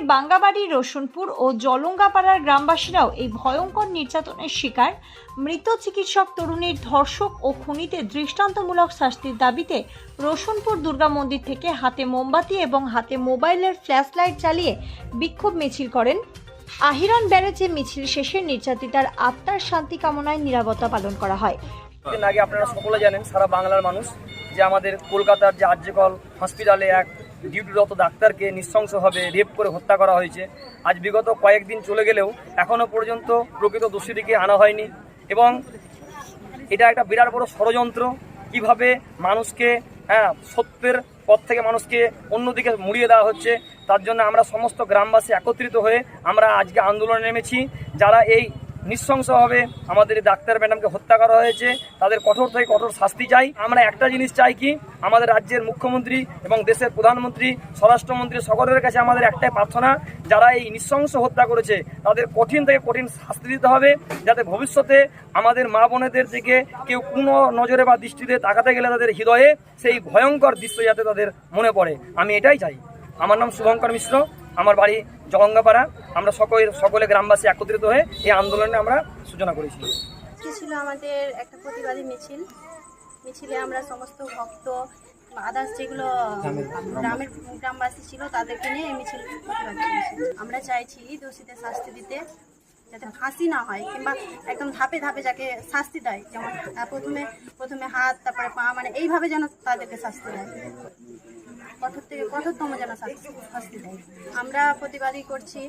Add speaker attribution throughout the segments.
Speaker 1: ফের বাঙ্গাবাড়ি, রসুনপুর ও জলঙ্গাপাড়ার গ্রামবাসীরাও এই ভয়ঙ্কর নির্যাতনের শিকার। মৃত চিকিৎসক তরুণীর ধর্ষক ও খুনিতে দৃষ্টান্তমূলক শাস্তির দাবিতে রসুনপুর দুর্গা মন্দির থেকে হাতে মোমবাতি এবং হাতে মোবাইলের ফ্ল্যাশ লাইট চালিয়ে বিক্ষোভ মিছিল করেন। আহিরন ব্যারেজে মিছিল শেষে নির্যাতিতার আত্মার শান্তি কামনায় নিরাপত্তা পালন করা হয়।
Speaker 2: আগে আপনারা সকলে জানেন, সারা বাংলার মানুষ যে আমাদের কলকাতার যে আর্যকল হসপিটালে এক ডিউটিরত ডাক্তারকে নৃশংসভাবে রেপ করে হত্যা করা হয়েছে। আজ বিগত কয়েকদিন চলে গেলেও এখনও পর্যন্ত প্রকৃত দোষীটিকে আনা হয়নি। এবং এটা একটা বিরাট বড় ষড়যন্ত্র। কীভাবে মানুষকে হ্যাঁ সত্যের পথ থেকে মানুষকে অন্যদিকে মুড়িয়ে দেওয়া হচ্ছে, তার জন্য আমরা সমস্ত গ্রামবাসী একত্রিত হয়ে আমরা আজকে আন্দোলনে নেমেছি। যারা এই নৃশংসভাবে আমাদের ডাক্তার ম্যাডামকে হত্যা করা হয়েছে। তাদের কঠোর থেকে কঠোর শাস্তি চাই। আমরা একটা জিনিস চাই কি? আমাদের রাজ্যের মুখ্যমন্ত্রী এবং দেশের প্রধানমন্ত্রী, স্বরাষ্ট্রমন্ত্রী সকলের কাছে আমাদের একটাই প্রার্থনা, যারা এই নৃশংস হত্যা করেছে, তাদের কঠিন থেকে কঠিন শাস্তি দিতে হবে, যাতে ভবিষ্যতে আমাদের মা বোনেদের দিকে কেউ কোনো নজরে বা দৃষ্টিতে তাকাতে গেলে তাদের হৃদয়ে সেই ভয়ঙ্কর দৃশ্য যাতে তাদের মনে পড়ে। আমি এটাই চাই। আমার নাম শুভঙ্কর মিশ্র। আমার বাড়ি জগঙ্গাপাড়া। আমরা সকলে সকলে গ্রামবাসী একত্রিত হয়ে এই আন্দোলনে আমরা সূচনা করেছি।
Speaker 3: ছিল আমাদের একটা প্রতিবাদী মিছিল? মিছিলে আমরা সমস্ত ভক্ত আদার্স যেগুলো গ্রামের গ্রামবাসী ছিল তাদেরকে নিয়ে এই মিছিল প্রতিবাদী মিছিল। আমরা চাইছি দোষীদের শাস্তি দিতে যাতে ফাঁসি না হয় কিংবা একদম ধাপে ধাপে যাকে শাস্তি দেয় যেমন প্রথমে প্রথমে হাত তারপরে পা মানে এইভাবে যেন তাদেরকে শাস্তি দেয়। কঠোর থেকে কঠোরতম যেন শাস্তি দেয় আমরা প্রতিবাদী করছি।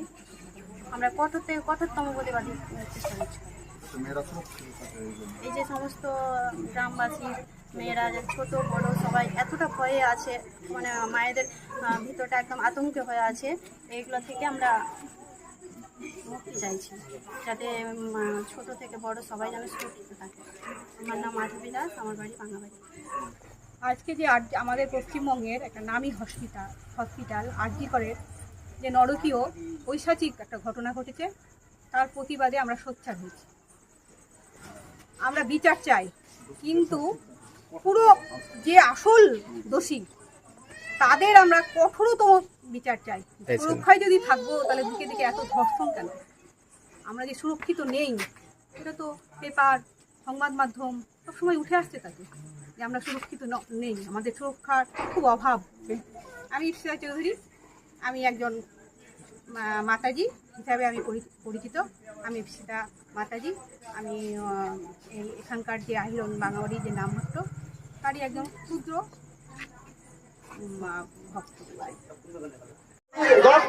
Speaker 3: আমরা কঠোর থেকে কঠোরতম প্রতিবাদী চেষ্টা করছি। এই যে সমস্ত গ্রামবাসী মেয়েরা যে ছোট বড় সবাই এতটা ভয়ে আছে মানে মায়েদের ভিতরটা একদম আতঙ্কে হয়ে আছে এইগুলো থেকে আমরা মুক্তি চাইছি। যাতে ছোট থেকে বড় সবাই যেন সুরক্ষিত থাকে। আমার নাম মাধবী দাস আমার বাড়ি বাঙাবাড়ি
Speaker 4: আজকে যে আর আমাদের পশ্চিমবঙ্গের একটা নামী হসপিটাল হসপিটাল আরজি করের যে নরকীয় ঐশাচিক একটা ঘটনা ঘটেছে তার প্রতিবাদে আমরা সোচ্চার হয়েছি। আমরা বিচার চাই কিন্তু পুরো যে আসল দোষী তাদের আমরা কঠোরতম বিচার চাই। সুরক্ষায় যদি থাকব তাহলে দিকে দিকে এত ধর্ষণ কেন? আমরা যে সুরক্ষিত নেই সেটা তো পেপার সংবাদ মাধ্যম সবসময় উঠে আসছে তাতে। যে আমরা সুরক্ষিত নেই। আমাদের সুরক্ষার খুব অভাব। আমি ইফসিয়া চৌধুরী, আমি একজন মাতাজি হিসাবে আমি পরিচিত। আমি ইফসিতা মাতাজি। আমি এখানকার যে আহিরন বাঙালি যে নাম ভট্ট তারই একজন ক্ষুদ্র ভক্ত।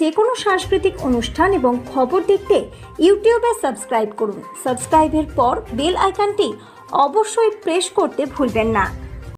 Speaker 1: যে কোনো সাংস্কৃতিক অনুষ্ঠান এবং খবর দেখতে ইউটিউবে সাবস্ক্রাইব করুন। সাবস্ক্রাইবের পর বেল আইকনটি অবশ্যই প্রেস করতে ভুলবেন না।